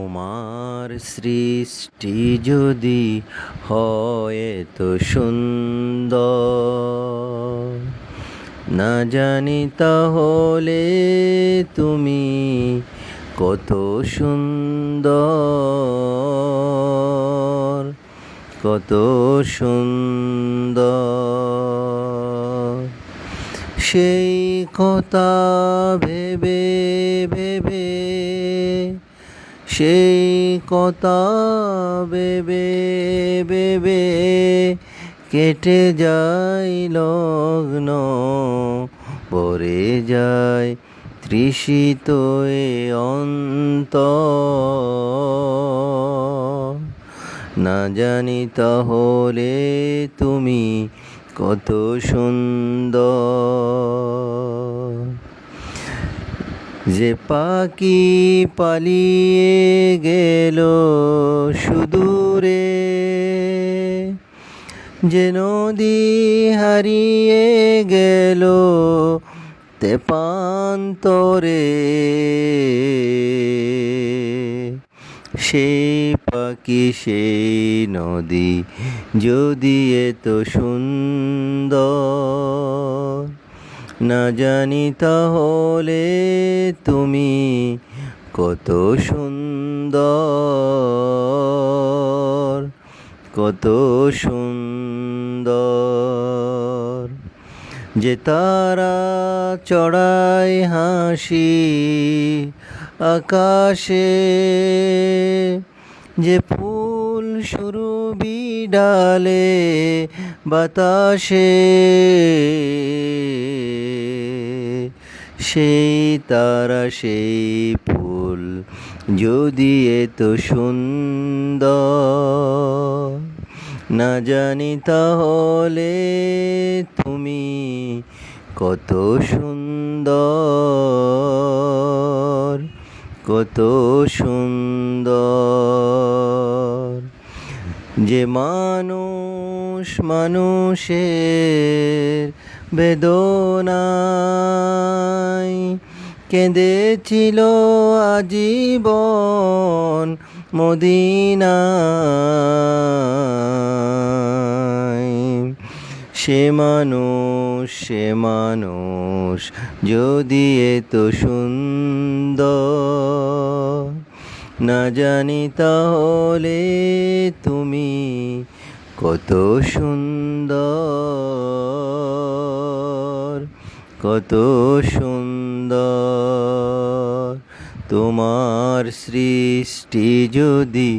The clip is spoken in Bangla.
তোমার সৃষ্টি যদি হয় তো সুন্দর। না জানি তাহলে তুমি কত সুন্দর কত সুন্দর। সেই কথা ভেবে ভেবে সেই কথা ভেবে ভেবে কেটে যায় লগ্ন পরে যায় তৃষিত অন্ত না জানি তাহলে তুমি কত সুন্দর। যে পাখি পালিয়ে গেল সুদূরে, যে নদী হারিয়ে গেল তেপান্তরে সেই পাখি সেই নদী যদি এত সুন্দর। না জানি তাহলে তুমি কত সুন্দর কত সুন্দর। যে তারা চড়াই হাসি আকাশে, যে ফুল শুরু বিডালে বাতাসে সেই তারা, সেই ফুল যদি এত সুন্দর। না জানি তাহলে তুমি কত সুন্দর কত সুন্দর। যে মানুষ মানুষের বেদনায় কেঁদেছিল আজীবন মদিনায়। সে মানুষ সে মানুষ যদি এত সুন্দর। না জানি তাহলে তুমি কত সুন্দর কত সুন্দর। তোমার সৃষ্টি যদি